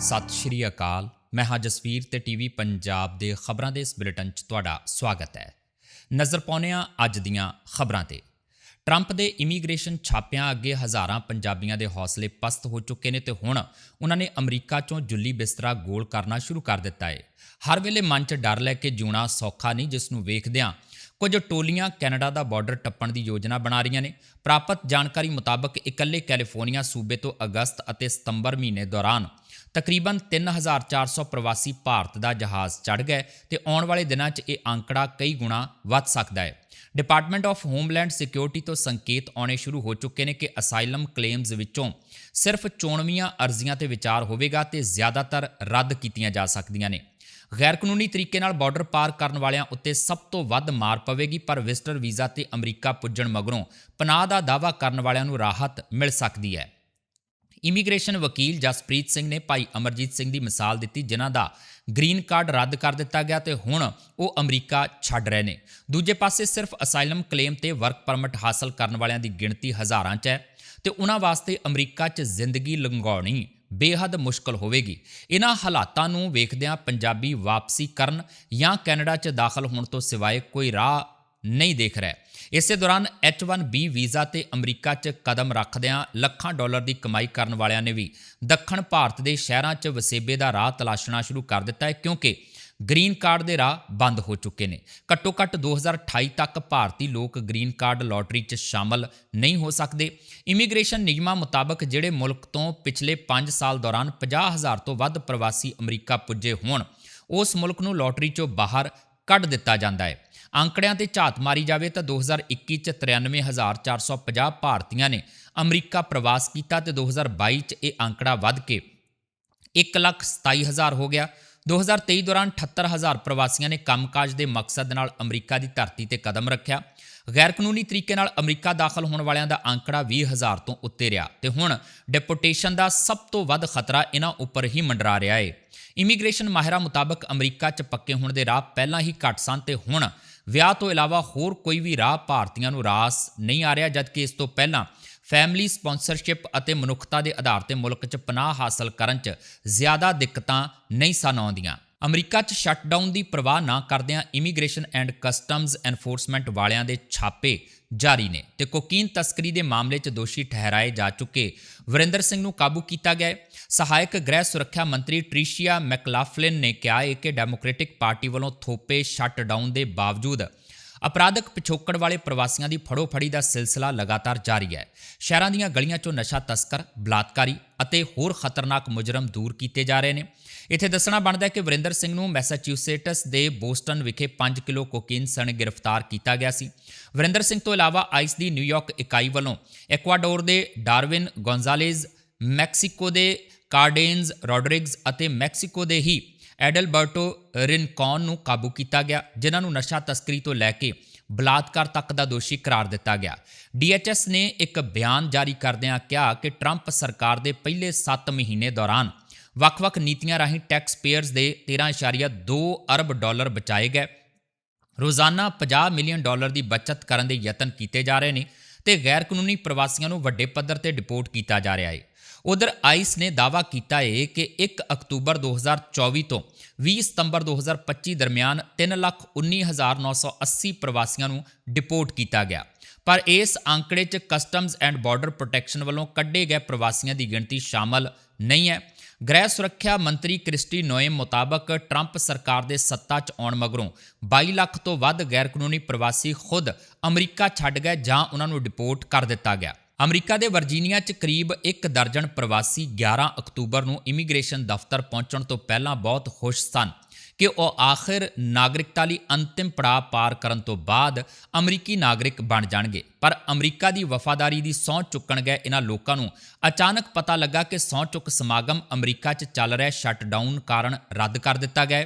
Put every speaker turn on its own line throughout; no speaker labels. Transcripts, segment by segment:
ਸਤਿ ਸ਼੍ਰੀ ਅਕਾਲ। ਮੈਂ ਹਾਂ ਜਸਵੀਰ ਤੇ ਟੀਵੀ ਪੰਜਾਬ ਦੇ ਖਬਰਾਂ ਦੇ ਇਸ ਬੁਲੇਟਿਨ 'ਚ ਤੁਹਾਡਾ ਸਵਾਗਤ ਹੈ। ਨਜ਼ਰ ਪਾਉਂਦੇ ਹਾਂ ਅੱਜ ਦੀਆਂ ਖਬਰਾਂ ਤੇ। ਟਰੰਪ ਦੇ ਇਮੀਗ੍ਰੇਸ਼ਨ ਛਾਪਿਆਂ ਅੱਗੇ ਹਜ਼ਾਰਾਂ ਪੰਜਾਬੀਆਂ ਦੇ ਹੌਸਲੇ ਪਸਤ ਹੋ ਚੁੱਕੇ ਨੇ ਤੇ ਹੁਣ ਉਹਨਾਂ ਨੇ ਅਮਰੀਕਾ 'ਚੋਂ ਜੁੱਲੀ ਬਿਸਤਰਾ ਗੋਲ ਕਰਨਾ ਸ਼ੁਰੂ ਕਰ ਦਿੱਤਾ ਹੈ ਹਰ ਵੇਲੇ ਮਨ 'ਚ ਡਰ ਲੈ ਕੇ ਜਿਉਣਾ ਸੌਖਾ ਨਹੀਂ ਜਿਸ ਨੂੰ ਵੇਖਦਿਆਂ ਕੁਝ ਟੋਲੀਆਂ ਕੈਨੇਡਾ ਦਾ ਬਾਰਡਰ ਟੱਪਣ ਦੀ ਯੋਜਨਾ ਬਣਾ ਰਹੀਆਂ ਨੇ। ਪ੍ਰਾਪਤ ਜਾਣਕਾਰੀ ਮੁਤਾਬਕ ਇਕੱਲੇ ਕੈਲੀਫੋਰਨੀਆ ਸੂਬੇ ਤੋਂ ਅਗਸਤ ਅਤੇ ਸਤੰਬਰ ਮਹੀਨੇ ਦੌਰਾਨ ਤਕਰੀਬਨ 3400 ਪ੍ਰਵਾਸੀ ਭਾਰਤ ਦਾ ਜਹਾਜ਼ ਚੜ੍ਹ ਗਏ ਤੇ ਆਉਣ ਵਾਲੇ ਦਿਨਾਂ 'ਚ ਇਹ ਅੰਕੜਾ ਕਈ ਗੁਣਾ ਵੱਧ ਸਕਦਾ ਹੈ। ਡਿਪਾਰਟਮੈਂਟ ਆਫ ਹੋਮਲੈਂਡ ਸਿਕਿਉਰਿਟੀ ਤੋਂ ਸੰਕੇਤ ਆਉਣੇ ਸ਼ੁਰੂ ਹੋ ਚੁੱਕੇ ਨੇ ਕਿ ਅਸਾਈਲਮ ਕਲੇਮਸ ਵਿੱਚੋਂ ਸਿਰਫ 94 ਅਰਜ਼ੀਆਂ ਤੇ ਵਿਚਾਰ ਹੋਵੇਗਾ ਤੇ ਜ਼ਿਆਦਾਤਰ ਰੱਦ ਕੀਤੀਆਂ ਜਾ ਸਕਦੀਆਂ ਨੇ। ਗੈਰ ਕਾਨੂੰਨੀ ਤਰੀਕੇ ਨਾਲ ਬਾਰਡਰ ਪਾਰ ਕਰਨ ਵਾਲਿਆਂ ਉੱਤੇ ਸਭ ਤੋਂ ਵੱਧ ਮਾਰ ਪਵੇਗੀ, ਪਰ ਵਿਜ਼ਟਰ ਵੀਜ਼ਾ ਤੇ ਅਮਰੀਕਾ ਪੁੱਜਣ ਮਗਰੋਂ ਪਨਾਹ ਦਾ ਦਾਅਵਾ ਕਰਨ ਵਾਲਿਆਂ ਨੂੰ ਰਾਹਤ ਮਿਲ ਸਕਦੀ ਹੈ। ਇਮੀਗ੍ਰੇਸ਼ਨ ਵਕੀਲ ਜਸਪ੍ਰੀਤ ਸਿੰਘ ਨੇ ਭਾਈ ਅਮਰਜੀਤ ਸਿੰਘ ਦੀ ਮਿਸਾਲ ਦਿੱਤੀ, ਜਿਨ੍ਹਾਂ ਦਾ ਗ੍ਰੀਨ ਕਾਰਡ ਰੱਦ ਕਰ ਦਿੱਤਾ ਗਿਆ ਤੇ ਹੁਣ ਉਹ ਅਮਰੀਕਾ ਛੱਡ ਰਹੇ ਨੇ। ਦੂਜੇ ਪਾਸੇ ਸਿਰਫ ਅਸਾਈਲਮ ਕਲੇਮ ਤੇ ਵਰਕ ਪਰਮਿਟ ਹਾਸਲ ਕਰਨ ਵਾਲਿਆਂ ਦੀ ਗਿਣਤੀ ਹਜ਼ਾਰਾਂ 'ਚ ਹੈ ਤੇ ਉਹਨਾਂ ਵਾਸਤੇ ਅਮਰੀਕਾ 'ਚ ਜ਼ਿੰਦਗੀ ਲੰਘਾਉਣੀ ਬੇਹੱਦ ਮੁਸ਼ਕਲ ਹੋਵੇਗੀ। ਇਹਨਾਂ ਹਾਲਾਤਾਂ ਨੂੰ ਵੇਖਦਿਆਂ ਪੰਜਾਬੀ ਵਾਪਸੀ ਕਰਨ ਜਾਂ ਕੈਨੇਡਾ 'ਚ ਦਾਖਲ ਹੋਣ ਤੋਂ ਸਿਵਾਏ ਕੋਈ ਰਾਹ ਨਹੀਂ ਦੇਖ ਰਿਹਾ। ਇਸੇ ਦੌਰਾਨ H1B ਵੀਜ਼ਾ ਤੇ ਅਮਰੀਕਾ 'ਚ ਕਦਮ ਰੱਖਦਿਆਂ ਲੱਖਾਂ ਡਾਲਰ ਦੀ ਕਮਾਈ ਕਰਨ ਵਾਲਿਆਂ ਨੇ ਵੀ ਦੱਖਣ ਭਾਰਤ ਦੇ ਸ਼ਹਿਰਾਂ 'ਚ ਵਸੇਬੇ ਦਾ ਰਾਹ ਤਲਾਸ਼ਣਾ ਸ਼ੁਰੂ ਕਰ ਦਿੱਤਾ ਹੈ ਕਿਉਂਕਿ ਗ੍ਰੀਨ ਕਾਰਡ ਦੇ ਰਾਹ ਬੰਦ ਹੋ ਚੁੱਕੇ ਨੇ। ਘੱਟੋ ਘੱਟ 2028 ਤੱਕ ਭਾਰਤੀ ਲੋਕ ਗ੍ਰੀਨ ਕਾਰਡ ਲਾਟਰੀ 'ਚ ਸ਼ਾਮਲ ਨਹੀਂ ਹੋ ਸਕਦੇ। ਇਮੀਗ੍ਰੇਸ਼ਨ ਨਿਯਮਾਂ ਮੁਤਾਬਕ ਜਿਹੜੇ ਮੁਲਕ ਤੋਂ ਪਿਛਲੇ 5 ਸਾਲ ਦੌਰਾਨ 50000 ਤੋਂ ਵੱਧ ਪ੍ਰਵਾਸੀ ਅਮਰੀਕਾ ਪੁੱਜੇ ਹੋਣ, ਉਸ ਮੁਲਕ ਨੂੰ ਲਾਟਰੀ 'ਚੋਂ ਬਾਹਰ ਕੱਢ ਦਿੱਤਾ ਜਾਂਦਾ ਹੈ। ਅੰਕੜਿਆਂ ਤੇ ਝਾਤ ਮਾਰੀ ਜਾਵੇ ਤਾਂ 2021 ਚ 93450 ਭਾਰਤੀਆਂ ਨੇ ਅਮਰੀਕਾ ਪ੍ਰਵਾਸ ਕੀਤਾ ਤੇ 2022 ਚ ਇਹ ਅੰਕੜਾ ਵੱਧ ਕੇ 127000 ਹੋ ਗਿਆ। 2023 ਦੌਰਾਨ 78000 ਪ੍ਰਵਾਸੀਆਂ ਨੇ ਕੰਮਕਾਜ ਦੇ ਮਕਸਦ ਨਾਲ ਅਮਰੀਕਾ ਦੀ ਧਰਤੀ ਤੇ ਕਦਮ ਰੱਖਿਆ। ਗੈਰ ਕਾਨੂੰਨੀ ਤਰੀਕੇ ਨਾਲ ਅਮਰੀਕਾ ਦਾਖਲ ਹੋਣ ਵਾਲਿਆਂ ਦਾ ਅੰਕੜਾ 20000 ਤੋਂ ਉੱਤੇ ਰਿਹਾ ਤੇ ਹੁਣ ਡਿਪੋਰਟੇਸ਼ਨ ਦਾ ਸਭ ਤੋਂ ਵੱਧ ਖਤਰਾ ਇਹਨਾਂ ਉੱਪਰ ਹੀ ਮੰਡਰਾ ਰਿਹਾ ਹੈ ਇਮੀਗ੍ਰੇਸ਼ਨ ਮਾਹਿਰਾਂ ਮੁਤਾਬਕ ਅਮਰੀਕਾ 'ਚ ਪੱਕੇ ਹੋਣ ਦੇ ਰਾਹ ਪਹਿਲਾਂ ਹੀ ਘੱਟ ਸਨ ਤੇ ਹੁਣ ਵਿਆਹ ਤੋਂ ਇਲਾਵਾ ਹੋਰ ਕੋਈ ਵੀ ਰਾਹ ਭਾਰਤੀਆਂ ਨੂੰ ਰਾਸ ਨਹੀਂ ਆ ਰਿਹਾ, ਜਦਕਿ ਇਸ ਤੋਂ ਪਹਿਲਾਂ ਫੈਮਿਲੀ ਸਪਾਂਸਰਸ਼ਿਪ ਅਤੇ ਮਨੁੱਖਤਾ ਦੇ ਆਧਾਰ ਤੇ ਮੁਲਕ 'ਚ ਪਨਾਹ ਹਾਸਲ ਕਰਨ 'ਚ ਜ਼ਿਆਦਾ ਦਿੱਕਤਾਂ ਨਹੀਂ ਸਨ ਆਉਂਦੀਆਂ। ਅਮਰੀਕਾ 'ਚ ਸ਼ਟਡਾਊਨ ਦੀ ਪਰਵਾਹ ਨਾ ਕਰਦਿਆਂ ਇਮੀਗ੍ਰੇਸ਼ਨ ਐਂਡ ਕਸਟਮਜ਼ ਐਨਫੋਰਸਮੈਂਟ ਵਾਲਿਆਂ ਦੇ ਛਾਪੇ ਜਾਰੀ ਨੇ ਤੇ ਕੋਕੀਨ ਤਸਕਰੀ ਦੇ ਮਾਮਲੇ 'ਚ ਦੋਸ਼ੀ ਠਹਿਰਾਏ ਜਾ ਚੁੱਕੇ। ਵਰਿੰਦਰ ਸਿੰਘ ਨੂੰ ਕਾਬੂ ਕੀਤਾ ਗਿਆ ਸਹਾਇਕ ਗ੍ਰਹਿ ਸੁਰੱਖਿਆ ਮੰਤਰੀ ਟ੍ਰਿਸ਼ੀਆ ਮੈਕਲਾਫਲਿਨ ਨੇ ਕਿਹਾ ਹੈ ਕਿ ਡੈਮੋਕ੍ਰੈਟਿਕ ਪਾਰਟੀ ਵੱਲੋਂ ਥੋਪੇ ਸ਼ਟਡਾਊਨ ਦੇ ਬਾਵਜੂਦ ਅਪਰਾਧਕ ਪਿਛੋਕੜ ਵਾਲੇ ਪ੍ਰਵਾਸੀਆਂ ਦੀ ਫੜੋ ਫੜੀ ਦਾ ਸਿਲਸਿਲਾ ਲਗਾਤਾਰ ਜਾਰੀ ਹੈ। ਸ਼ਹਿਰਾਂ ਦੀਆਂ ਗਲੀਆਂ 'ਚੋਂ ਨਸ਼ਾ ਤਸਕਰ, ਬਲਾਤਕਾਰੀ ਅਤੇ ਹੋਰ ਖਤਰਨਾਕ ਮੁਜਰਮ ਦੂਰ ਕੀਤੇ ਜਾ ਰਹੇ ਨੇ। ਇੱਥੇ ਦੱਸਣਾ ਬਣਦਾ ਹੈ ਕਿ ਵਰਿੰਦਰ ਸਿੰਘ ਨੂੰ ਮੈਸਾਚਿਊਸੇਟਸ ਦੇ ਬੋਸਟਨ ਵਿਖੇ 5 ਕਿਲੋ ਕੋਕੀਨ ਸਣ ਗ੍ਰਿਫਤਾਰ ਕੀਤਾ ਗਿਆ ਸੀ। ਵਰਿੰਦਰ ਸਿੰਘ ਤੋਂ ਇਲਾਵਾ ਆਈਸ ਦੀ ਨਿਊਯਾਰਕ ਇਕਾਈ ਵੱਲੋਂ ਐਕਵਾਡੋਰ ਦੇ ਡਾਰਵਿਨ ਗੋਂਜ਼ਾਲੇਜ਼ ਮੈਕਸੀਕੋ ਦੇ ਕਾਰਡੇਨਜ਼ ਰੋਡਰਿਗਜ਼ ਅਤੇ ਮੈਕਸੀਕੋ ਦੇ ਹੀ ਐਡਲਬਰਟੋ ਰਿਨਕੌਨ ਨੂੰ ਕਾਬੂ ਕੀਤਾ ਗਿਆ, ਜਿਨ੍ਹਾਂ ਨੂੰ ਨਸ਼ਾ ਤਸਕਰੀ ਤੋਂ ਲੈ ਕੇ ਬਲਾਤਕਾਰ ਤੱਕ ਦਾ ਦੋਸ਼ੀ ਕਰਾਰ ਦਿੱਤਾ ਗਿਆ। ਡੀਐਚਐਸ ਨੇ ਇੱਕ ਬਿਆਨ ਜਾਰੀ ਕਰਦਿਆਂ ਕਿਹਾ ਕਿ ਟਰੰਪ ਸਰਕਾਰ ਦੇ ਪਹਿਲੇ 7 ਮਹੀਨੇ ਦੌਰਾਨ ਵੱਖ-ਵੱਖ ਨੀਤੀਆਂ ਰਾਹੀਂ ਟੈਕਸ ਪੇਅਰਸ ਦੇ 13.2 ਅਰਬ ਡਾਲਰ ਬਚਾਏ ਗਏ। ਰੋਜ਼ਾਨਾ 50 ਮਿਲੀਅਨ ਡਾਲਰ ਦੀ ਬਚਤ ਕਰਨ ਦੇ ਯਤਨ ਕੀਤੇ ਜਾ ਰਹੇ ਨੇ ਤੇ ਗੈਰ ਕਾਨੂੰਨੀ ਪ੍ਰਵਾਸੀਆਂ ਨੂੰ ਵੱਡੇ ਪੱਧਰ ਤੇ ਡਿਪੋਰਟ ਕੀਤਾ ਜਾ ਰਿਹਾ ਹੈ ਉਧਰ ਆਈਸ ਨੇ ਦਾਅਵਾ ਕੀਤਾ ਹੈ ਕਿ 1 ਅਕਤੂਬਰ 2024 ਤੋਂ 20 ਸਤੰਬਰ 2025 ਦਰਮਿਆਨ 319980 ਪ੍ਰਵਾਸੀਆਂ ਨੂੰ ਡਿਪੋਰਟ ਕੀਤਾ ਗਿਆ। ਪਰ ਇਸ ਅੰਕੜੇ 'ਚ ਕਸਟਮਜ਼ ਐਂਡ ਬਾਰਡਰ ਪ੍ਰੋਟੈਕਸ਼ਨ ਵੱਲੋਂ ਕੱਢੇ ਗਏ ਪ੍ਰਵਾਸੀਆਂ ਦੀ ਗਿਣਤੀ ਸ਼ਾਮਲ ਨਹੀਂ ਹੈ। ਗ੍ਰਹਿ ਸੁਰੱਖਿਆ ਮੰਤਰੀ ਕ੍ਰਿਸਟੀ ਨੋਇਮ ਮੁਤਾਬਕ ਟਰੰਪ ਸਰਕਾਰ ਦੇ ਸੱਤਾ 'ਚ ਆਉਣ ਮਗਰੋਂ 22 ਲੱਖ ਤੋਂ ਵੱਧ ਗੈਰ ਕਾਨੂੰਨੀ ਪ੍ਰਵਾਸੀ ਖੁਦ ਅਮਰੀਕਾ ਛੱਡ ਗਏ ਜਾਂ ਉਹਨਾਂ ਨੂੰ ਡਿਪੋਰਟ ਕਰ ਦਿੱਤਾ ਗਿਆ। ਅਮਰੀਕਾ ਦੇ ਵਰਜੀਨੀਆ 'ਚ ਕਰੀਬ 1 ਦਰਜਨ ਪ੍ਰਵਾਸੀ 11 ਅਕਤੂਬਰ ਨੂੰ ਇਮੀਗ੍ਰੇਸ਼ਨ ਦਫ਼ਤਰ ਪਹੁੰਚਣ ਤੋਂ ਪਹਿਲਾਂ ਬਹੁਤ ਖੁਸ਼ ਸਨ ਕਿ ਉਹ ਆਖਿਰ ਨਾਗਰਿਕਤਾ ਲਈ ਅੰਤਿਮ ਪੜਾਅ ਪਾਰ ਕਰਨ ਤੋਂ ਬਾਅਦ ਅਮਰੀਕੀ ਨਾਗਰਿਕ ਬਣ ਜਾਣਗੇ। ਪਰ ਅਮਰੀਕਾ ਦੀ ਵਫਾਦਾਰੀ ਦੀ ਸਹੁੰ ਚੁੱਕਣ ਗਏ ਇਹਨਾਂ ਲੋਕਾਂ ਨੂੰ ਅਚਾਨਕ ਪਤਾ ਲੱਗਾ ਕਿ ਸਹੁੰ ਚੁੱਕ ਸਮਾਗਮ ਅਮਰੀਕਾ 'ਚ ਚੱਲ ਰਿਹਾ ਸ਼ਟਡਾਊਨ ਕਾਰਨ ਰੱਦ ਕਰ ਦਿੱਤਾ ਗਿਆ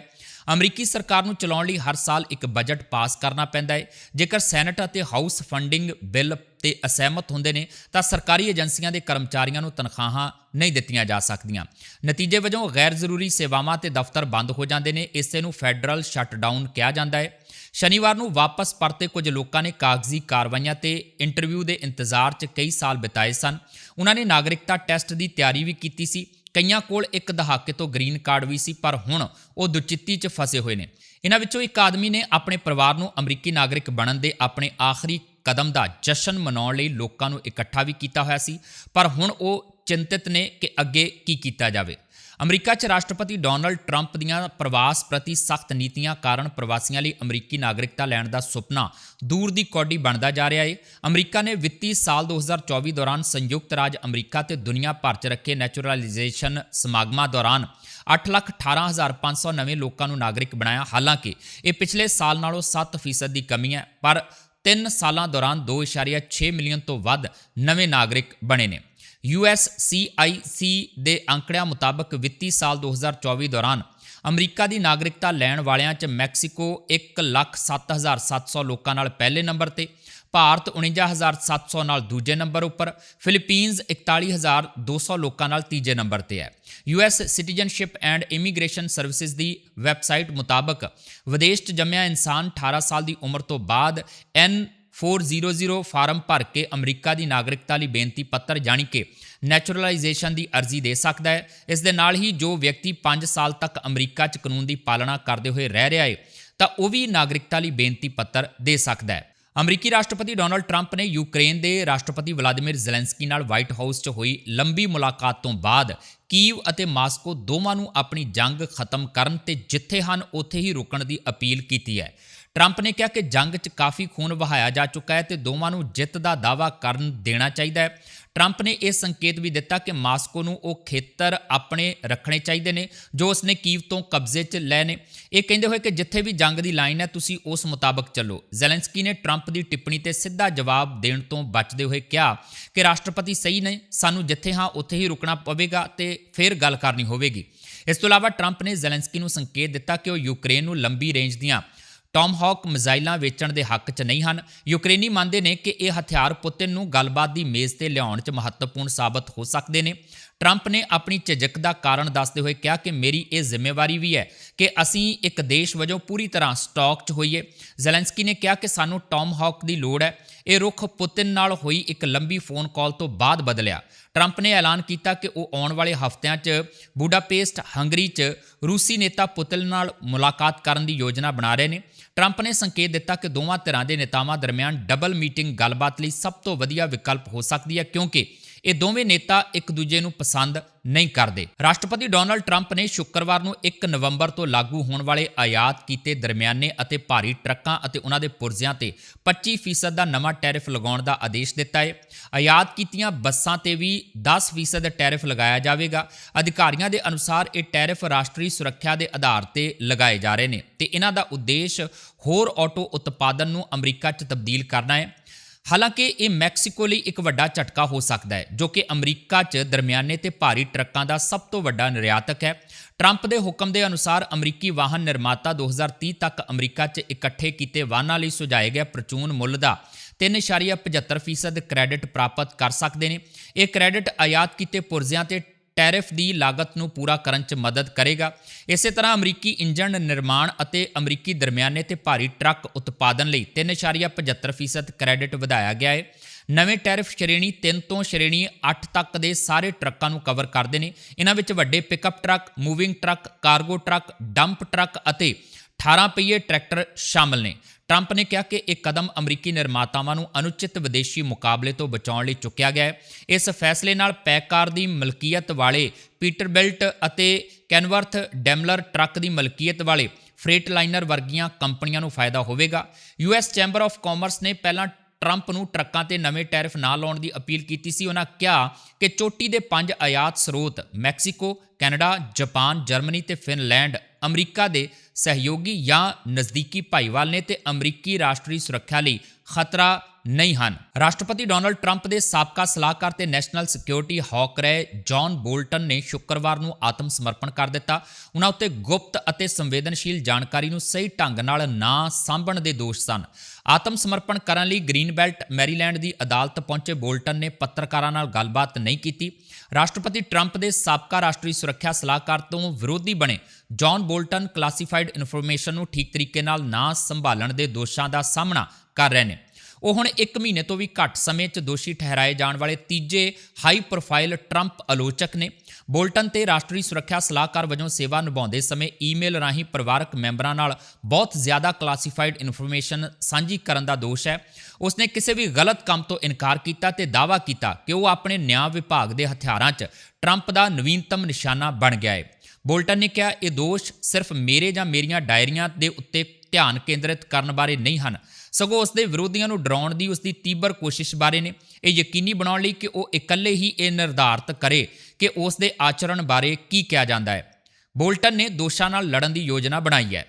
ਅਮਰੀਕੀ ਸਰਕਾਰ ਨੂੰ ਚਲਾਉਣ ਲਈ ਹਰ ਸਾਲ ਇੱਕ ਬਜਟ ਪਾਸ ਕਰਨਾ ਪੈਂਦਾ ਹੈ। ਜੇਕਰ ਸੈਨੇਟ ਅਤੇ ਹਾਊਸ ਫੰਡਿੰਗ ਬਿੱਲ ਤੇ ਅਸਹਿਮਤ ਹੁੰਦੇ ਨੇ, ਤਾਂ ਸਰਕਾਰੀ ਏਜੰਸੀਆਂ ਦੇ ਕਰਮਚਾਰੀਆਂ ਨੂੰ ਤਨਖਾਹਾਂ ਨਹੀਂ ਦਿੱਤੀਆਂ ਜਾ ਸਕਦੀਆਂ। ਨਤੀਜੇ ਵਜੋਂ ਗੈਰ ਜ਼ਰੂਰੀ ਸੇਵਾਵਾਂ ਤੇ ਦਫ਼ਤਰ ਬੰਦ ਹੋ ਜਾਂਦੇ ਨੇ, ਇਸੇ ਨੂੰ ਫੈਡਰਲ ਸ਼ਟਡਾਊਨ ਕਿਹਾ ਜਾਂਦਾ ਹੈ। ਸ਼ਨੀਵਾਰ ਨੂੰ ਵਾਪਸ ਪਰਤੇ ਕੁਝ ਲੋਕਾਂ ਨੇ ਕਾਗਜ਼ੀ ਕਾਰਵਾਈਆਂ ਤੇ ਇੰਟਰਵਿਊ ਦੇ ਇੰਤਜ਼ਾਰ 'ਚ ਕਈ ਸਾਲ ਬਿਤਾਏ ਸਨ। ਉਹਨਾਂ ਨੇ ਨਾਗਰਿਕਤਾ ਟੈਸਟ ਦੀ ਤਿਆਰੀ ਵੀ ਕੀਤੀ ਸੀ। ਕਈਆਂ ਕੋਲ ਇੱਕ ਦਹਾਕੇ ਤੋਂ ਗ੍ਰੀਨ ਕਾਰਡ ਵੀ ਸੀ, ਪਰ ਹੁਣ ਉਹ ਦੁਚਿੱਤੀ 'ਚ ਫਸੇ ਹੋਏ ਨੇ। ਇਹਨਾਂ ਵਿੱਚੋਂ ਇੱਕ ਆਦਮੀ ਨੇ ਆਪਣੇ ਪਰਿਵਾਰ ਨੂੰ ਅਮਰੀਕੀ ਨਾਗਰਿਕ ਬਣਨ ਦੇ ਆਪਣੇ ਆਖਰੀ ਕਦਮ ਦਾ ਜਸ਼ਨ ਮਨਾਉਣ ਲਈ ਲੋਕਾਂ ਨੂੰ ਇਕੱਠਾ ਵੀ ਕੀਤਾ ਹੋਇਆ ਸੀ, ਪਰ ਹੁਣ ਉਹ ਚਿੰਤਿਤ ਨੇ ਕਿ ਅੱਗੇ ਕੀ ਕੀਤਾ ਜਾਵੇ। ਅਮਰੀਕਾ 'ਚ ਰਾਸ਼ਟਰਪਤੀ ਡੋਨਲਡ ਟਰੰਪ ਦੀਆਂ ਪ੍ਰਵਾਸ ਪ੍ਰਤੀ ਸਖਤ ਨੀਤੀਆਂ ਕਾਰਨ ਪ੍ਰਵਾਸੀਆਂ ਲਈ ਅਮਰੀਕੀ ਨਾਗਰਿਕਤਾ ਲੈਣ ਦਾ ਸੁਪਨਾ ਦੂਰ ਦੀ ਕੌਡੀ ਬਣਦਾ ਜਾ ਰਿਹਾ ਏ। ਅਮਰੀਕਾ ਨੇ ਵਿੱਤੀ ਸਾਲ 2024 ਦੌਰਾਨ ਸੰਯੁਕਤ ਰਾਜ ਅਮਰੀਕਾ ਤੇ ਦੁਨੀਆ ਭਰ 'ਚ ਰੱਖੇ ਨੈਚੁਰਲਾਈਜੇਸ਼ਨ ਸਮਾਗਮਾਂ ਦੌਰਾਨ 818500 ਨਵੇਂ ਲੋਕਾਂ ਨੂੰ ਨਾਗਰਿਕ ਬਣਾਇਆ। ਹਾਲਾਂਕਿ ਇਹ ਪਿਛਲੇ ਸਾਲ ਨਾਲੋਂ 7% ਦੀ ਕਮੀ ਹੈ, ਪਰ 3 ਸਾਲਾਂ ਦੌਰਾਨ 2.6 ਮਿਲੀਅਨ ਤੋਂ ਵੱਧ ਨਵੇਂ ਨਾਗਰਿਕ ਬਣੇ ਨੇ। USCIC ਦੇ ਅੰਕੜਿਆਂ ਮੁਤਾਬਕ ਵਿੱਤੀ ਸਾਲ 2024 ਦੌਰਾਨ ਅਮਰੀਕਾ ਦੀ ਨਾਗਰਿਕਤਾ ਲੈਣ ਵਾਲਿਆਂ 'ਚ ਮੈਕਸੀਕੋ 107700 ਲੋਕਾਂ ਨਾਲ ਪਹਿਲੇ ਨੰਬਰ ਤੇ, ਭਾਰਤ 49700 ਨਾਲ ਦੂਜੇ ਨੰਬਰ ਉੱਪਰ, ਫਿਲੀਪੀਨਜ਼ 41200 ਲੋਕਾਂ ਨਾਲ ਤੀਜੇ ਨੰਬਰ ਤੇ ਹੈ। US citizenship and immigration services the website ਮੁਤਾਬਕ, ਵਿਦੇਸ਼ 'ਚ ਜੰਮਿਆ ਇਨਸਾਨ 18 ਸਾਲ ਦੀ ਉਮਰ ਤੋਂ ਬਾਅਦ ਐਨ 400 ਫਾਰਮ ਭਰ ਕੇ ਅਮਰੀਕਾ ਦੀ ਨਾਗਰਿਕਤਾ ਲਈ ਬੇਨਤੀ ਪੱਤਰ ਜਾਣੀ ਕਿ ਨੈਚੁਰਲਾਈਜੇਸ਼ਨ ਦੀ ਅਰਜ਼ੀ ਦੇ ਸਕਦਾ ਹੈ। ਇਸ ਦੇ ਨਾਲ ਹੀ ਜੋ ਵਿਅਕਤੀ 5 ਸਾਲ ਤੱਕ ਅਮਰੀਕਾ 'ਚ ਕਾਨੂੰਨ ਦੀ ਪਾਲਣਾ ਕਰਦੇ ਹੋਏ ਰਹਿ ਰਿਹਾ ਹੈ ਤਾਂ ਉਹ ਵੀ ਨਾਗਰਿਕਤਾ ਲਈ ਬੇਨਤੀ ਪੱਤਰ ਦੇ ਸਕਦਾ ਹੈ। ਅਮਰੀਕੀ ਰਾਸ਼ਟਰਪਤੀ ਡੋਨਲਡ ਟਰੰਪ ਨੇ ਯੂਕਰੇਨ ਦੇ ਰਾਸ਼ਟਰਪਤੀ ਵਲਾਦੀਮਿਰ ਜ਼ੈਲੈਂਸਕੀ ਨਾਲ ਵਾਈਟ ਹਾਊਸ 'ਚ ਹੋਈ ਲੰਬੀ ਮੁਲਾਕਾਤ ਤੋਂ ਬਾਅਦ ਕੀਵ ਅਤੇ ਮਾਸਕੋ ਦੋਵਾਂ ਨੂੰ ਆਪਣੀ ਜੰਗ ਖਤਮ ਕਰਨ ਤੇ ਜਿੱਥੇ ਹਨ, ਉੱਥੇ ਹੀ ਰੁਕਣ ਦੀ ਅਪੀਲ ਕੀਤੀ ਹੈ। ਟਰੰਪ ਨੇ ਕਿਹਾ ਕਿ ਜੰਗ 'ਚ ਕਾਫੀ ਖੂਨ ਵਹਾਇਆ ਜਾ ਚੁੱਕਾ ਹੈ ਤੇ ਦੋਵਾਂ ਨੂੰ ਜਿੱਤ ਦਾ ਦਾਅਵਾ ਕਰਨ ਦੇਣਾ ਚਾਹੀਦਾ ਹੈ। ਟਰੰਪ ਨੇ ਇਹ ਸੰਕੇਤ ਵੀ ਦਿੱਤਾ ਕਿ ਮਾਸਕੋ ਨੂੰ ਉਹ ਖੇਤਰ ਆਪਣੇ ਰੱਖਣੇ ਚਾਹੀਦੇ ਨੇ, ਜੋ ਉਸਨੇ ਕੀਵ ਤੋਂ ਕਬਜ਼ੇ 'ਚ ਲੈ ਨੇ। ਇਹ ਕਹਿੰਦੇ ਹੋਏ ਕਿ ਜਿੱਥੇ ਵੀ ਜੰਗ ਦੀ ਲਾਈਨ ਹੈ, ਤੁਸੀਂ ਉਸ ਮੁਤਾਬਕ ਚੱਲੋ। ਜ਼ੈਲੈਂਸਕੀ ਨੇ ਟਰੰਪ ਦੀ ਟਿੱਪਣੀ ਤੇ ਸਿੱਧਾ ਜਵਾਬ ਦੇਣ ਤੋਂ ਬਚਦੇ ਹੋਏ ਕਿਹਾ ਕਿ ਰਾਸ਼ਟਰਪਤੀ ਸਹੀ ਨੇ, ਸਾਨੂੰ ਜਿੱਥੇ ਹਾਂ ਉੱਥੇ ਹੀ ਰੁਕਣਾ ਪਵੇਗਾ ਤੇ ਫਿਰ ਗੱਲ ਕਰਨੀ ਹੋਵੇਗੀ। ਇਸ ਤੋਂ ਇਲਾਵਾ ਟਰੰਪ ਨੇ ਜ਼ੈਲੈਂਸਕੀ ਨੂੰ ਸੰਕੇਤ ਦਿੱਤਾ ਕਿ ਉਹ ਯੂਕਰੇਨ ਨੂੰ ਲੰਬੀ ਰੇਂਜ ਦੀਆਂ ਟੌਮਹਾਕ ਮਿਜ਼ਾਈਲਾਂ ਵੇਚਣ ਦੇ ਹੱਕ 'ਚ ਨਹੀਂ ਹਨ। ਯੂਕਰੇਨੀ ਮੰਨਦੇ ਨੇ ਕਿ ਇਹ ਹਥਿਆਰ ਪੁਤਿਨ ਨੂੰ ਗੱਲਬਾਤ ਦੀ ਮੇਜ਼ ਤੇ ਲਿਆਉਣ 'ਚ ਮਹੱਤਵਪੂਰਨ ਸਾਬਤ ਹੋ ਸਕਦੇ ਨੇ। ਟਰੰਪ ਨੇ ਆਪਣੀ ਝਿਜਕ ਦਾ ਕਾਰਨ ਦੱਸਦੇ ਹੋਏ ਕਿਹਾ ਕਿ ਮੇਰੀ ਇਹ ਜ਼ਿੰਮੇਵਾਰੀ ਵੀ ਹੈ ਕਿ ਅਸੀਂ ਇੱਕ ਦੇਸ਼ ਵਜੋਂ ਪੂਰੀ ਤਰ੍ਹਾਂ ਸਟਾਕ 'ਚ ਹੋਈਏ। ਜ਼ੈਲੈਂਸਕੀ ਨੇ ਕਿਹਾ ਕਿ ਸਾਨੂੰ ਟੌਮਹਾਕ ਦੀ ਲੋੜ ਹੈ। ਇਹ ਰੁਖ ਪੁਤਿਨ ਨਾਲ ਹੋਈ ਇੱਕ ਲੰਬੀ ਫੋਨ ਕਾਲ ਤੋਂ ਬਾਅਦ ਬਦਲਿਆ। ਟਰੰਪ ਨੇ ਐਲਾਨ ਕੀਤਾ ਕਿ ਉਹ ਆਉਣ ਵਾਲੇ ਹਫ਼ਤਿਆਂ 'ਚ ਬੂਡਾਪੇਸਟ ਹੰਗਰੀ 'ਚ ਰੂਸੀ ਨੇਤਾ ਪੁਤਿਨ ਨਾਲ ਮੁਲਾਕਾਤ ਕਰਨ ਦੀ ਯੋਜਨਾ ਬਣਾ ਰਹੇ ਨੇ। ਟਰੰਪ ਨੇ ਸੰਕੇਤ ਦਿੱਤਾ ਕਿ ਦੋਵਾਂ ਧਿਰਾਂ ਦੇ ਨੇਤਾਵਾਂ ਦਰਮਿਆਨ ਡਬਲ ਮੀਟਿੰਗ ਗੱਲਬਾਤ ਲਈ ਸਭ ਤੋਂ ਵਧੀਆ ਵਿਕਲਪ ਹੋ ਸਕਦੀ ਹੈ ਕਿਉਂਕਿ ਇਹ ਦੋਵੇਂ ਨੇਤਾ ਇੱਕ ਦੂਜੇ ਨੂੰ ਪਸੰਦ ਨਹੀਂ ਕਰਦੇ। ਰਾਸ਼ਟਰਪਤੀ ਡੋਨਲਡ ਟਰੰਪ ਨੇ ਸ਼ੁੱਕਰਵਾਰ ਨੂੰ 1 ਨਵੰਬਰ ਤੋਂ ਲਾਗੂ ਹੋਣ ਵਾਲੇ ਆਯਾਤ ਕੀਤੇ ਦਰਮਿਆਨੇ ਅਤੇ ਭਾਰੀ ਟਰੱਕਾਂ ਅਤੇ ਉਹਨਾਂ ਦੇ ਪੁਰਜ਼ਿਆਂ ਤੇ 25% ਦਾ ਨਵਾਂ ਟੈਰਿਫ ਲਗਾਉਣ ਦਾ ਆਦੇਸ਼ ਦਿੱਤਾ ਹੈ। ਆਯਾਤ ਕੀਤੀਆਂ ਬੱਸਾਂ ਤੇ ਵੀ 10% ਟੈਰਿਫ ਲਗਾਇਆ ਜਾਵੇਗਾ। ਅਧਿਕਾਰੀਆਂ ਦੇ ਅਨੁਸਾਰ ਇਹ ਟੈਰਿਫ ਰਾਸ਼ਟਰੀ ਸੁਰੱਖਿਆ ਦੇ ਆਧਾਰ ਤੇ ਲਗਾਏ ਜਾ ਰਹੇ ਨੇ ਤੇ ਇਹਨਾਂ ਦਾ ਉਦੇਸ਼ ਹੋਰ ਆਟੋ ਉਤਪਾਦਨ ਨੂੰ ਅਮਰੀਕਾ 'ਚ ਤਬਦੀਲ ਕਰਨਾ ਹੈ। ਹਾਲਾਂਕਿ ਇਹ ਮੈਕਸੀਕੋ ਲਈ ਇੱਕ ਵੱਡਾ ਝਟਕਾ ਹੋ ਸਕਦਾ ਹੈ, ਜੋ ਕਿ ਅਮਰੀਕਾ 'ਚ ਦਰਮਿਆਨੇ ਤੇ ਭਾਰੀ ਟਰੱਕਾਂ ਦਾ ਸਭ ਤੋਂ ਵੱਡਾ ਨਿਰਯਾਤਕ ਹੈ। ਟਰੰਪ ਦੇ ਹੁਕਮ ਦੇ ਅਨੁਸਾਰ ਅਮਰੀਕੀ ਵਾਹਨ ਨਿਰਮਾਤਾ 2030 ਤੱਕ ਅਮਰੀਕਾ 'ਚ ਇਕੱਠੇ ਕੀਤੇ ਵਾਹਨਾਂ ਲਈ ਸੁਝਾਏ ਗਏ ਪ੍ਰਚੂਨ ਮੁੱਲ ਦਾ 3.75% ਕ੍ਰੈਡਿਟ ਪ੍ਰਾਪਤ ਕਰ ਸਕਦੇ ਨੇ। ਇਹ ਕ੍ਰੈਡਿਟ ਆਯਾਤ ਕੀਤੇ ਪੁਰਜ਼ਿਆਂ ਤੇ ਟੈਰਿਫ ਦੀ ਲਾਗਤ ਨੂੰ ਪੂਰਾ ਕਰਨ 'ਚ ਮਦਦ ਕਰੇਗਾ। ਇਸੇ ਤਰ੍ਹਾਂ ਅਮਰੀਕੀ ਇੰਜਣ ਨਿਰਮਾਣ ਅਤੇ ਅਮਰੀਕੀ ਦਰਮਿਆਨੇ ਤੇ ਭਾਰੀ ਟਰੱਕ ਉਤਪਾਦਨ ਲਈ 3.75% ਕ੍ਰੈਡਿਟ ਵਧਾਇਆ ਗਿਆ ਹੈ ਨਵੇਂ ਟੈਰਿਫ ਸ਼੍ਰੇਣੀ 3 ਤੋਂ ਸ਼੍ਰੇਣੀ 8 ਤੱਕ ਦੇ ਸਾਰੇ ਟਰੱਕਾਂ ਨੂੰ ਕਵਰ ਕਰਦੇ ਨੇ। ਇਹਨਾਂ ਵਿੱਚ ਵੱਡੇ pickup truck, moving truck, cargo truck, dump truck ਅਤੇ 18 ਪਹੀਏ ਟਰੈਕਟਰ ਸ਼ਾਮਲ ਨੇ। ਟਰੰਪ ਨੇ ਕਿਹਾ ਕਿ ਇਹ ਕਦਮ ਅਮਰੀਕੀ ਨਿਰਮਾਤਾਵਾਂ ਨੂੰ ਅਨੁਚਿਤ ਵਿਦੇਸ਼ੀ ਮੁਕਾਬਲੇ ਤੋਂ ਬਚਾਉਣ ਲਈ ਚੁੱਕਿਆ ਗਿਆ ਹੈ। ਇਸ ਫੈਸਲੇ ਨਾਲ ਪੈਕਾਰ ਦੀ ਮਲਕੀਅਤ ਵਾਲੇ ਪੀਟਰਬਿਲਟ ਅਤੇ ਕੈਨਵਰਥ ਡੈਮਲਰ ਟਰੱਕ ਦੀ ਮਲਕੀਅਤ ਵਾਲੇ ਫਰੇਟ ਲਾਈਨਰ ਵਰਗੀਆਂ ਕੰਪਨੀਆਂ ਨੂੰ ਫਾਇਦਾ ਹੋਵੇਗਾ। ਯੂਐਸ ਚੈਂਬਰ ਆਫ ਕਾਮਰਸ ਨੇ ਪਹਿਲਾਂ ਟਰੰਪ ਨੂੰ ਟਰੱਕਾਂ ਤੇ ਨਵੇਂ ਟੈਰਿਫ ਨਾ ਲਾਉਣ ਦੀ ਅਪੀਲ ਕੀਤੀ ਸੀ। ਉਹਨਾਂ ਕਿਹਾ ਕਿ ਚੋਟੀ ਦੇ ਪੰਜ ਆਯਾਤ ਸਰੋਤ ਮੈਕਸੀਕੋ, ਕੈਨੇਡਾ, ਜਾਪਾਨ, ਜਰਮਨੀ ਤੇ ਫਿਨਲੈਂਡ ਅਮਰੀਕਾ ਦੇ ਸਹਿਯੋਗੀ ਜਾਂ ਨਜ਼ਦੀਕੀ ਭਾਈਵਾਲ ਨੇ ਤੇ ਅਮਰੀਕੀ ਰਾਸ਼ਟਰੀ ਸੁਰੱਖਿਆ ਲਈ ਖਤਰਾ ਨਹੀਂ ਹਨ। ਰਾਸ਼ਟਰਪਤੀ ਡੋਨਲਡ ਟਰੰਪ ਦੇ ਸਾਬਕਾ ਸਲਾਹਕਾਰ ਤੇ ਨੈਸ਼ਨਲ ਸਿਕਿਉਰਿਟੀ ਹੌਕ ਰਹੇ ਜੌਨ ਬੋਲਟਨ ਨੇ ਸ਼ੁੱਕਰਵਾਰ ਨੂੰ ਆਤਮ ਸਮਰਪਣ ਕਰ ਦਿੱਤਾ। ਉਹਨਾਂ ਉੱਤੇ ਗੁਪਤ ਅਤੇ ਸੰਵੇਦਨਸ਼ੀਲ ਜਾਣਕਾਰੀ ਨੂੰ ਸਹੀ ਢੰਗ ਨਾਲ ਨਾ ਸਾਂਭਣ ਦੇ ਦੋਸ਼ ਸਨ। ਆਤਮ ਸਮਰਪਣ ਕਰਨ ਲਈ ਗ੍ਰੀਨ ਬੈਲਟ ਮੈਰੀਲੈਂਡ ਦੀ ਅਦਾਲਤ ਪਹੁੰਚੇ ਬੋਲਟਨ ਨੇ ਪੱਤਰਕਾਰਾਂ ਨਾਲ ਗੱਲਬਾਤ ਨਹੀਂ ਕੀਤੀ। ਰਾਸ਼ਟਰਪਤੀ ਟਰੰਪ ਦੇ ਸਾਬਕਾ ਰਾਸ਼ਟਰੀ ਸੁਰੱਖਿਆ ਸਲਾਹਕਾਰ ਤੋਂ ਵਿਰੋਧੀ ਬਣੇ ਜੌਨ ਬੋਲਟਨ ਕਲਾਸੀਫਾਈਡ ਇਨਫੋਰਮੇਸ਼ਨ ਨੂੰ ਠੀਕ ਤਰੀਕੇ ਨਾਲ ਨਾ ਸੰਭਾਲਣ ਦੇ ਦੋਸ਼ਾਂ ਦਾ ਸਾਹਮਣਾ ਕਰ ਰਹੇ ਨੇ। ਉਹ ਹੁਣ 1 ਮਹੀਨੇ ਤੋਂ ਵੀ ਘੱਟ ਸਮੇਂ 'ਚ ਦੋਸ਼ੀ ਠਹਿਰਾਏ ਜਾਣ ਵਾਲੇ ਤੀਜੇ ਹਾਈ ਪ੍ਰੋਫਾਈਲ ਟਰੰਪ ਆਲੋਚਕ ਨੇ। ਬੋਲਟਨ ਤੇ ਰਾਸ਼ਟਰੀ ਸੁਰੱਖਿਆ ਸਲਾਹਕਾਰ ਵਜੋਂ ਸੇਵਾ ਨਿਭਾਉਂਦੇ ਸਮੇਂ ਈਮੇਲ ਰਾਹੀਂ ਪਰਿਵਾਰਕ ਮੈਂਬਰਾਂ ਨਾਲ ਬਹੁਤ ਜ਼ਿਆਦਾ ਕਲਾਸੀਫਾਈਡ ਇਨਫੋਰਮੇਸ਼ਨ ਸਾਂਝੀ ਕਰਨ ਦਾ ਦੋਸ਼ ਹੈ। ਉਸਨੇ ਕਿਸੇ ਵੀ ਗਲਤ ਕੰਮ ਤੋਂ ਇਨਕਾਰ ਕੀਤਾ ਤੇ ਦਾਅਵਾ ਕੀਤਾ ਕਿ ਉਹ ਆਪਣੇ ਨਿਆਂ ਵਿਭਾਗ ਦੇ ਹਥਿਆਰਾਂ 'ਚ ਟਰੰਪ ਦਾ ਨਵੀਨਤਮ ਨਿਸ਼ਾਨਾ ਬਣ ਗਿਆ ਹੈ ਬੋਲਟਨ ਨੇ ਕਿਹਾ, ਇਹ ਦੋਸ਼ ਸਿਰਫ ਮੇਰੇ ਜਾਂ ਮੇਰੀਆਂ ਡਾਇਰੀਆਂ ਦੇ ਉੱਤੇ ਧਿਆਨ ਕੇਂਦਰਿਤ ਕਰਨ ਬਾਰੇ ਨਹੀਂ ਹਨ। ਸਗੋਂ ਉਸ ਦੇ ਵਿਰੋਧੀਆਂ ਨੂੰ ਡਰਾਉਣ ਦੀ ਉਸ ਦੀ ਤੀਬਰ ਕੋਸ਼ਿਸ਼ ਬਾਰੇ ਨੇ। ਇਹ ਯਕੀਨੀ ਬਣਾਉਣ ਲਈ ਕਿ ਉਹ ਇਕੱਲੇ ਹੀ ਇਹ ਨਿਰਧਾਰਤ ਕਰੇ ਕਿ ਉਸ ਦੇ ਆਚਰਣ ਬਾਰੇ ਕੀ ਕਿਹਾ ਜਾਂਦਾ ਹੈ। ਬੋਲਟਨ ਨੇ ਦੋਸ਼ਾਂ ਨਾਲ ਲੜਨ ਦੀ ਯੋਜਨਾ ਬਣਾਈ ਹੈ।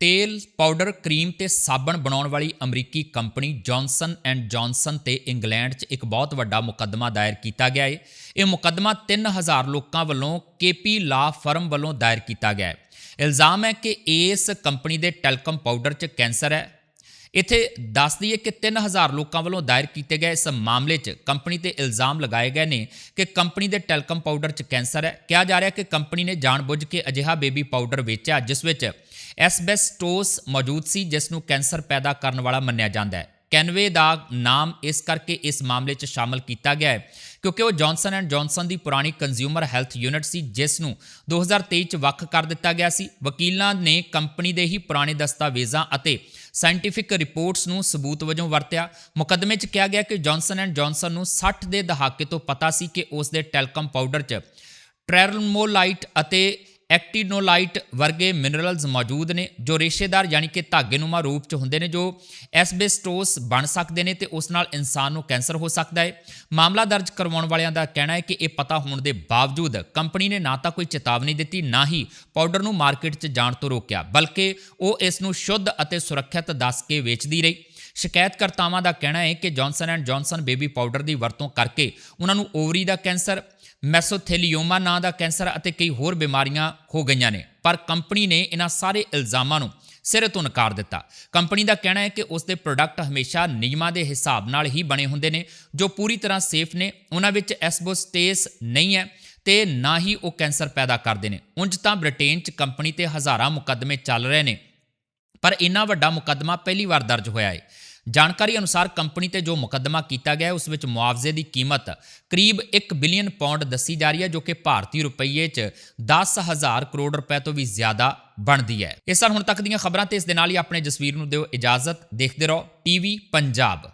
ਤੇਲ, ਪਾਊਡਰ, ਕਰੀਮ ਤੇ ਸਾਬਣ ਬਣਾਉਣ ਵਾਲੀ ਅਮਰੀਕੀ ਕੰਪਨੀ ਜੌਨਸਨ ਐਂਡ ਜੌਨਸਨ ਤੇ ਇੰਗਲੈਂਡ 'ਚ ਇੱਕ ਬਹੁਤ ਵੱਡਾ ਮੁਕੱਦਮਾ ਦਾਇਰ ਕੀਤਾ ਗਿਆ ਹੈ ਇਹ ਮੁਕੱਦਮਾ 3000 ਲੋਕਾਂ ਵੱਲੋਂ ਕੇਪੀ ਲਾ ਫਰਮ ਵੱਲੋਂ ਦਾਇਰ ਕੀਤਾ ਗਿਆ ਹੈ ਇਲਜ਼ਾਮ ਹੈ ਕਿ ਇਸ ਕੰਪਨੀ ਦੇ ਟੈਲਕਮ ਪਾਊਡਰ 'ਚ ਕੈਂਸਰ ਹੈ। ਇੱਥੇ ਦੱਸ ਦਈਏ ਕਿ 3000 ਲੋਕਾਂ ਵੱਲੋਂ ਦਾਇਰ ਕੀਤੇ ਗਏ ਇਸ ਮਾਮਲੇ 'ਚ ਕੰਪਨੀ ਤੇ ਇਲਜ਼ਾਮ ਲਗਾਏ ਗਏ ਨੇ ਕਿ ਕੰਪਨੀ ਦੇ ਟੈਲਕਮ ਪਾਊਡਰ 'ਚ ਕੈਂਸਰ ਹੈ। ਕਿਹਾ ਜਾ ਰਿਹਾ ਕਿ ਕੰਪਨੀ ਨੇ ਜਾਣਬੁੱਝ ਕੇ ਅਜਿਹਾ ਬੇਬੀ ਪਾਊਡਰ ਵੇਚਿਆ, ਜਿਸ ਵਿੱਚ ਐਸਬੈਸਟੋਸ ਮੌਜੂਦ ਸੀ, ਜਿਸ ਨੂੰ ਕੈਂਸਰ ਪੈਦਾ ਕਰਨ ਵਾਲਾ ਮੰਨਿਆ ਜਾਂਦਾ ਹੈ। ਕੈਨਵੇ ਦਾ ਨਾਮ ਇਸ ਕਰਕੇ ਇਸ ਮਾਮਲੇ 'ਚ ਸ਼ਾਮਲ ਕੀਤਾ ਗਿਆ ਹੈ ਕਿਉਂਕਿ ਉਹ ਜੌਨਸਨ ਐਂਡ ਜੌਨਸਨ ਦੀ ਪੁਰਾਣੀ ਕੰਜ਼ਿਊਮਰ ਹੈਲਥ ਯੂਨਿਟ ਸੀ, ਜਿਸ ਨੂੰ 2023 ਚ ਵੱਖ ਕਰ ਦਿੱਤਾ ਗਿਆ ਸੀ। ਵਕੀਲਾਂ ਨੇ ਕੰਪਨੀ ਦੇ ਹੀ ਪੁਰਾਣੇ ਦਸਤਾਵੇਜ਼ਾਂ ਅਤੇ ਸਾਇੰਟੀਫਿਕ ਰਿਪੋਰਟਸ ਨੂੰ ਸਬੂਤ ਵਜੋਂ ਵਰਤਿਆ। ਮੁਕੱਦਮੇ 'ਚ ਕਿਹਾ ਗਿਆ ਕਿ ਜੌਨਸਨ ਐਂਡ ਜੌਨਸਨ ਨੂੰ 60 ਦੇ ਦਹਾਕੇ ਤੋਂ ਪਤਾ ਸੀ ਕਿ ਉਸ ਦੇ ਟੈਲਕਮ ਪਾਊਡਰ 'ਚ ਟ੍ਰੈਲਮੋਲਾਈਟ ਅਤੇ ਐਕਟੀਨੋਲਾਈਟ ਵਰਗੇ ਮਿਨਰਲਸ ਮੌਜੂਦ ਨੇ, ਜੋ ਰੇਸ਼ੇਦਾਰ ਯਾਨੀ ਕਿ ਧਾਗੇਨੁਮਾ ਰੂਪ 'ਚ ਹੁੰਦੇ ਨੇ, ਜੋ ਐਸਬੈਸਟੋਸ ਬਣ ਸਕਦੇ ਨੇ ਤੇ ਉਸ ਨਾਲ ਇਨਸਾਨ ਨੂੰ ਕੈਂਸਰ ਹੋ ਸਕਦਾ ਹੈ। ਮਾਮਲਾ ਦਰਜ ਕਰਵਾਉਣ ਵਾਲਿਆਂ ਦਾ ਕਹਿਣਾ ਹੈ ਕਿ ਇਹ ਪਤਾ ਹੋਣ ਦੇ ਬਾਵਜੂਦ ਕੰਪਨੀ ਨੇ ਨਾ ਤਾਂ ਕੋਈ ਚੇਤਾਵਨੀ ਦਿੱਤੀ, ਨਾ ਹੀ ਪਾਊਡਰ ਨੂੰ ਮਾਰਕੀਟ 'ਚ ਜਾਣ ਤੋਂ ਰੋਕਿਆ, ਬਲਕਿ ਉਹ ਇਸ ਨੂੰ ਸ਼ੁੱਧ ਅਤੇ ਸੁਰੱਖਿਅਤ ਦੱਸ ਕੇ ਵੇਚਦੀ ਰਹੀ। ਸ਼ਿਕਾਇਤਕਰਤਾਵਾਂ ਦਾ ਕਹਿਣਾ ਹੈ ਕਿ Johnson and Johnson baby powder ਦੀ ਵਰਤੋਂ ਕਰਕੇ ਉਹਨਾਂ ਨੂੰ ਓਵਰੀ ਦਾ ਕੈਂਸਰ ਮੈਸੋਥੈਲੀਓਮਾ ਨਾਂ ਦਾ ਕੈਂਸਰ ਅਤੇ ਕਈ ਹੋਰ ਬਿਮਾਰੀਆਂ ਹੋ ਗਈਆਂ ਨੇ। ਪਰ ਕੰਪਨੀ ਨੇ ਇਹਨਾਂ ਸਾਰੇ ਇਲਜ਼ਾਮਾਂ ਨੂੰ ਸਿਰੇ ਤੋਂ ਨਕਾਰ ਦਿੱਤਾ। ਕੰਪਨੀ ਦਾ ਕਹਿਣਾ ਹੈ ਕਿ ਉਸ ਦੇ ਪ੍ਰੋਡਕਟ ਹਮੇਸ਼ਾ ਨਿਯਮਾਂ ਦੇ ਹਿਸਾਬ ਨਾਲ ਹੀ ਬਣੇ ਹੁੰਦੇ ਨੇ, ਜੋ ਪੂਰੀ ਤਰ੍ਹਾਂ ਸੇਫ ਨੇ। ਉਹਨਾਂ ਵਿੱਚ ਐਸਬੋਸਟੇਸ ਨਹੀਂ ਹੈ ਤੇ ਨਾ ਹੀ ਉਹ ਕੈਂਸਰ ਪੈਦਾ ਕਰਦੇ ਨੇ। ਉਂਝ ਤਾਂ ਬ੍ਰਿਟੇਨ 'ਚ ਕੰਪਨੀ ਤੇ ਹਜ਼ਾਰਾਂ ਮੁਕੱਦਮੇ ਚੱਲ ਰਹੇ ਨੇ। ਪਰ ਇੰਨਾ ਵੱਡਾ ਮੁਕੱਦਮਾ ਪਹਿਲੀ ਵਾਰ ਦਰਜ ਹੋਇਆ ਹੈ ਜਾਣਕਾਰੀ ਅਨੁਸਾਰ ਕੰਪਨੀ ਤੇ ਜੋ ਮੁਕੱਦਮਾ ਕੀਤਾ ਗਿਆ ਉਸ ਵਿੱਚ ਮੁਆਵਜ਼ੇ ਦੀ ਕੀਮਤ ਕਰੀਬ 1 ਬਿਲੀਅਨ ਪਾਉਂਡ ਦੱਸੀ ਜਾ ਰਹੀ ਹੈ, ਜੋ ਕਿ ਭਾਰਤੀ ਰੁਪਈਏ 'ਚ 10000 ਕਰੋੜ ਰੁਪਏ ਤੋਂ ਵੀ ਜ਼ਿਆਦਾ ਬਣਦੀ ਹੈ। ਇਸ ਸਾਲ ਹੁਣ ਤੱਕ ਦੀਆਂ ਖਬਰਾਂ ਤੇ ਇਸ ਦੇ ਨਾਲ ਹੀ ਆਪਣੇ ਜਸਵੀਰ ਨੂੰ ਦਿਓ ਇਜਾਜ਼ਤ। ਦੇਖਦੇ ਰਹੋ, ਟੀਵੀ ਪੰਜਾਬ।